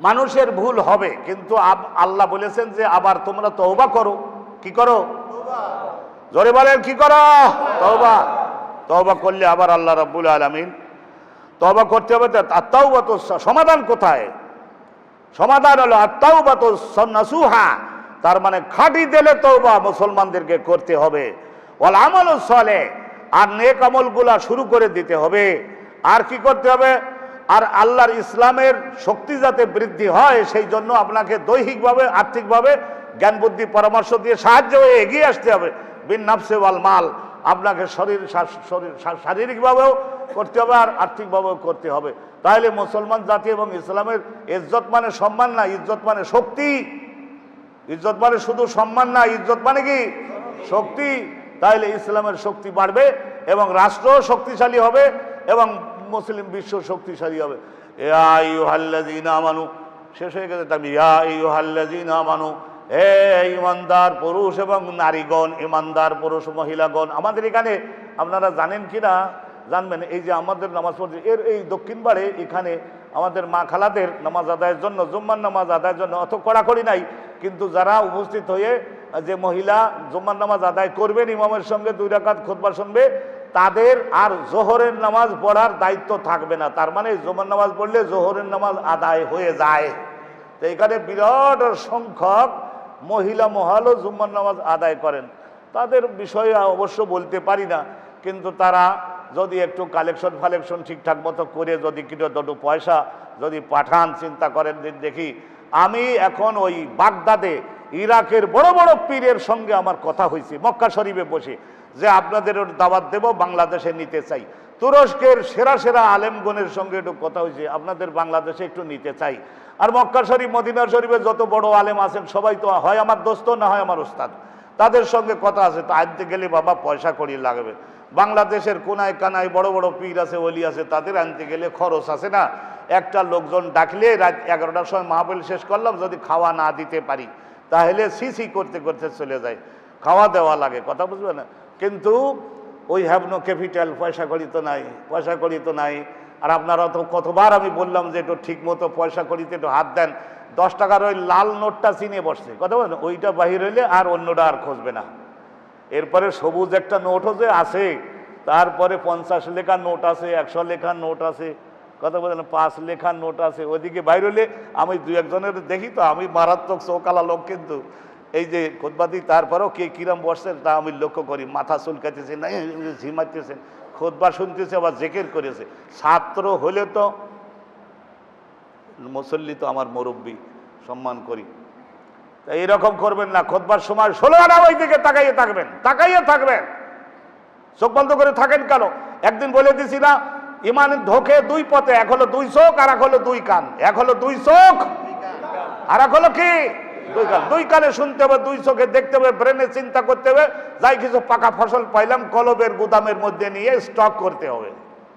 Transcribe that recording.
মানুষের ভুল হবে, কিন্তু আল্লাহ বলেছেন যে আবার তোমরা তওবা করো। কি করো? জোরে বলেন, কি করো? তওবা। তওবা করলে আবার আল্লাহ রাব্বুল আলামিন তওবা করতে হবে। তো আর তওবা তো সমাধান কোথায়? সমাধান হলো আর তওবা তো নাসুহা। তার মানে খাঁটি দিলে তওবা মুসলমানদেরকে করতে হবে। ওয়াল আমল সলে, আর নেক আমলগুলা শুরু করে দিতে হবে। আর কি করতে হবে? আর আল্লাহর ইসলামের শক্তি যাতে বৃদ্ধি হয়, সেই জন্য আপনাকে দৈহিকভাবে, আর্থিকভাবে জ্ঞান, বুদ্ধি, পরামর্শ দিয়ে সাহায্য হয়ে এগিয়ে আসতে হবে। বিন নাফসে ওয়াল মাল, আপনাকে শরীর শরীর শারীরিকভাবেও করতে হবে আর আর্থিকভাবেও করতে হবে। তাহলে মুসলমান জাতি এবং ইসলামের ইজ্জত মানে সম্মান না, ইজ্জত মানে শক্তি। ইজ্জত মানে শুধু সম্মান না, ইজ্জত মানে কি? শক্তি। তাহলে ইসলামের শক্তি বাড়বে এবং রাষ্ট্র শক্তিশালী হবে এবং মুসলিম বিশ্ব শক্তিশালী হবে। মানু শেষ হয়ে গেছে আমি মানু হে ইমানদার পুরুষ এবং নারীগণ, ইমানদার পুরুষ, মহিলাগণ, আমাদের এখানে আপনারা জানেন কি না জানবেন। এই যে আমাদের নামাজ পড়ছে, এর এই দক্ষিণ বাড়ে এখানে আমাদের মা খালাদের নামাজ আদায়ের জন্য, জুম্মার নামাজ আদায়ের জন্য অত কড়াকড়ি নাই। কিন্তু যারা উপস্থিত হয়ে যে মহিলা জুম্মার নামাজ আদায় করবেন, ইমামের সঙ্গে দুই রাকাত খোদবা শুনবে তাদের আর জোহরের নামাজ পড়ার দায়িত্ব থাকবে না। তার মানে জুম্মার নামাজ পড়লে জোহরের নামাজ আদায় হয়ে যায়। তো এখানে বিরাট সংখ্যক মহিলা মহালও জুম্মার নামাজ আদায় করেন। তাদের বিষয়ে অবশ্য বলতে পারি না, কিন্তু তারা যদি একটু কালেকশন ফালেকশন ঠিকঠাক মতো করে, যদি কিছু দুটো পয়সা যদি পাঠান, চিন্তা করেন দেখি, আমি এখন ওই বাগদাদে ইরাকের বড় বড় পীরের সঙ্গে আমার কথা হয়েছে, মক্কা শরীফে বসে, যে আপনাদের দাওয়াত দেব, বাংলাদেশে নিতে চাই। তুরস্কের সেরা সেরা আলেমগণের সঙ্গে একটু কথা হয়েছে, আপনাদের বাংলাদেশে একটু নিতে চাই। আর মক্কা শরীফ, মদিনা শরীফে যত বড় আলেম আছেন, সবাই তো হয় আমার দোস্ত না হয় আমার ওস্তাদ। তাদের সঙ্গে কথা আছে, তো আনতে গেলে বাবা পয়সা করি লাগবে। বাংলাদেশের কোনায় কানায় বড় বড় পীর আছে, ওলি আছে, তাদের আনতে গেলে খরচ আছে না। একটা লোকজন ডাকলে রাত এগারোটার সময় মাহফিল শেষ করলাম, যদি খাওয়া না দিতে পারি। তাহলে সিসি করতে করতে চলে যায়। খাওয়া দেওয়া লাগে, কথা বুঝবে না? কিন্তু ওই হ্যাভনো ক্যাপিটাল পয়সা করি তো নাই, পয়সা করি তো নাই। আর আপনারা তো কতবার আমি বললাম যে একটু ঠিক মতো পয়সা করিতে একটু হাত দেন। দশ টাকার ওই লাল নোটটা চিনে বসছে, কথা বলেন ওইটা বাহির হইলে আর অন্যটা আর খুঁজবে না। এরপরে সবুজ একটা নোটও যে আছে, তারপরে পঞ্চাশ লেখার নোট আছে, একশো লেখার নোট আছে। কথা বলেন পাঁচ লেখার নোট আছে, ওদিকে বাইরে হলে আমি দু একজনের দেখি তো, আমি মারাত্মক চৌকালা লোক কিন্তু। এই যে খোদবাদি তারপরেও কে কিরম বসছেন তা আমি লক্ষ্য করি, মাথা চুলকাইতেছে না ঝিমাইতেছেন খোদবা শুনতেছে, আবার জেকের করেছে। ছাত্র হলে তো মুসল্লি তো আমার মুরব্বী, সম্মান করি। তা এইরকম করবেন না, খোদবার সময় ষোলো আনা ওই দিকে তাকাইয়ে থাকবেন তাকাইয়ে থাকবেন। চোখ বন্ধ করে থাকেন কেন? একদিন বলে দিছি না ইমান ধোকে দুই পথে, এক হলো দুই চোখ আর এক হলো দুই কান। এক হলো দুই চোখ আর এক হলো কি? দুই কান। দুই কানে শুনতে হবে, দুই চোখে দেখতে হবে, ব্রেনে চিন্তা করতে হবে, যাই কিছু পাকা ফসল পাইলাম, কলবের গুদামের মধ্যে নিয়ে স্টক করতে হবে।